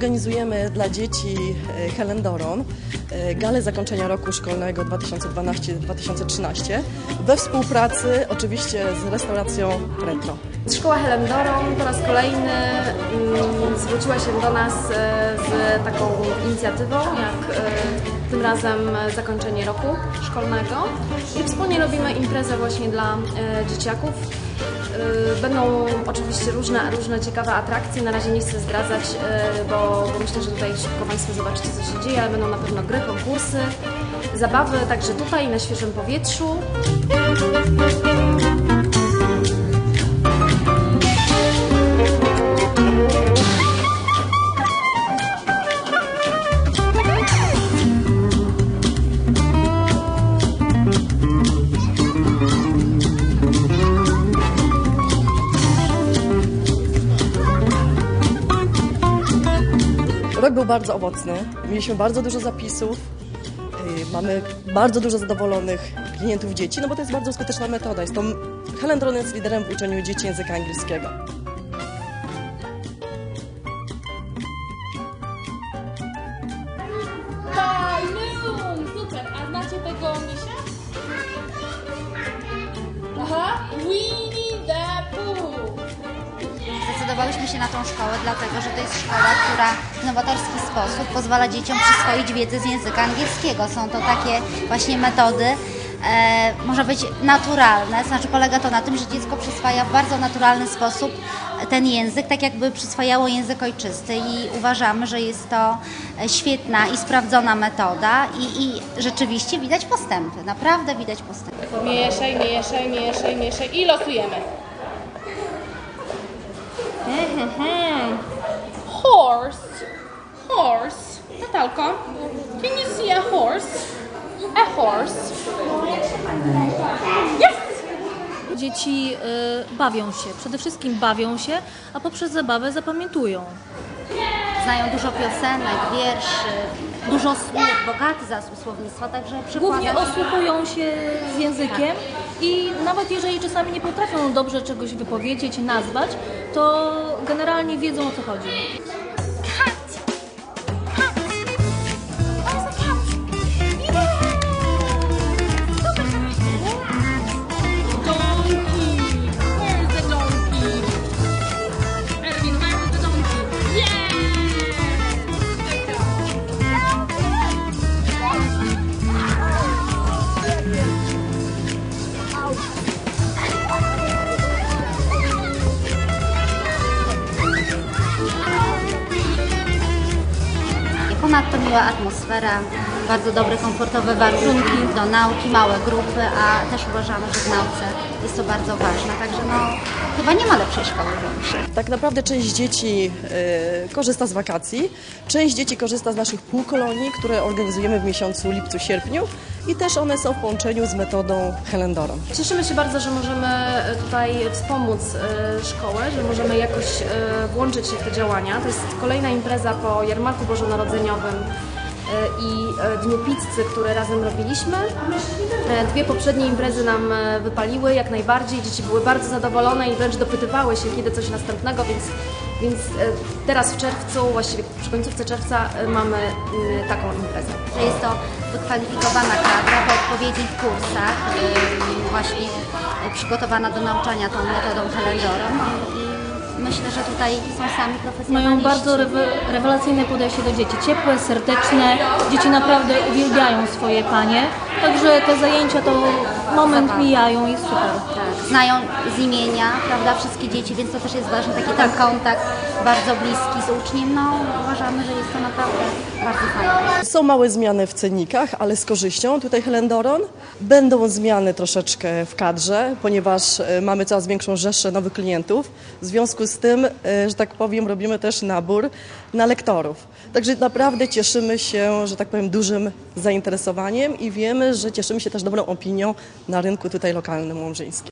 organizujemy dla dzieci Helendoron galę zakończenia roku szkolnego 2012-2013 we współpracy oczywiście z restauracją Retro. Szkoła Helendoron po raz kolejny mm, zwróciła się do nas e, z taką inicjatywą, jak e, tym razem zakończenie roku szkolnego i wspólnie robimy imprezę właśnie dla e, dzieciaków. E, Będą oczywiście różne, różne ciekawe atrakcje, na razie nie chcę zdradzać, e, bo, bo myślę, że tutaj szybko Państwo zobaczycie co się dzieje, ale będą na pewno gry, konkursy, zabawy także tutaj na świeżym powietrzu. Rok był bardzo owocny, mieliśmy bardzo dużo zapisów, y, mamy bardzo dużo zadowolonych klientów dzieci, no bo to jest bardzo skuteczna metoda. Jest to Helendron jest liderem w uczeniu dzieci języka angielskiego. Zdecydowałyśmy się na tą szkołę, dlatego że to jest szkoła, która w nowatorski sposób pozwala dzieciom przyswoić wiedzę z języka angielskiego. Są to takie właśnie metody, e, może być naturalne, znaczy polega to na tym, że dziecko przyswaja w bardzo naturalny sposób ten język, tak jakby przyswajało język ojczysty i uważamy, że jest to świetna i sprawdzona metoda i, i rzeczywiście widać postępy, naprawdę widać postępy. Mieszaj, mieszaj, mieszaj, mieszaj i losujemy. Horse. Horse. Natalko, can you see a horse? A horse. Yes! Dzieci y, bawią się, przede wszystkim bawią się, a poprzez zabawę zapamiętują. Znają dużo piosenek, wierszy, dużo słów, bogaty zasób słownictwa, także Głównie przykładem osłuchują się z językiem i nawet jeżeli czasami nie potrafią dobrze czegoś wypowiedzieć, nazwać, to generalnie wiedzą o co chodzi. Ponadto miła atmosfera, bardzo dobre, komfortowe warunki do nauki, małe grupy, a też uważamy, że w nauce jest to bardzo ważne. Także no, chyba nie ma lepszej szkoły większej. Tak naprawdę część dzieci e, korzysta z wakacji, część dzieci korzysta z naszych półkolonii, które organizujemy w miesiącu lipcu, sierpniu i też one są w połączeniu z metodą Helendoron. Cieszymy się bardzo, że możemy e, tutaj wspomóc e, szkołę, że możemy jakoś e, włączyć się w te działania. To jest kolejna impreza po Jarmarku Bożonarodzeniowym i e, Dniu Pizzy, które razem robiliśmy. E, Dwie poprzednie imprezy nam e, wypaliły jak najbardziej. Dzieci były bardzo zadowolone i wręcz dopytywały się, kiedy coś następnego, więc, więc teraz w czerwcu, właściwie przy końcówce czerwca mamy taką imprezę. Jest to wykwalifikowana kadra po odpowiednich kursach, właśnie przygotowana do nauczania tą metodą Helendoron. Myślę, że tutaj są sami profesjonaliści. Mają bardzo rewe- rewelacyjne podejście do dzieci, ciepłe, serdeczne. Dzieci naprawdę uwielbiają swoje panie, także te zajęcia to moment Zabawa. mijają i super. Tak, znają z imienia, prawda, wszystkie dzieci, więc to też jest ważny taki ten kontakt bardzo bliski z uczniem. No, uważamy, że jest to naprawdę bardzo fajne. Są małe zmiany w cennikach, ale z korzyścią tutaj Helendoron. Będą zmiany troszeczkę w kadrze, ponieważ e, mamy coraz większą rzeszę nowych klientów. W związku z tym, e, że tak powiem, robimy też nabór na lektorów. Także naprawdę cieszymy się, że tak powiem, dużym zainteresowaniem i wiemy, że cieszymy się też dobrą opinią na rynku tutaj lokalnym łomżyńskim.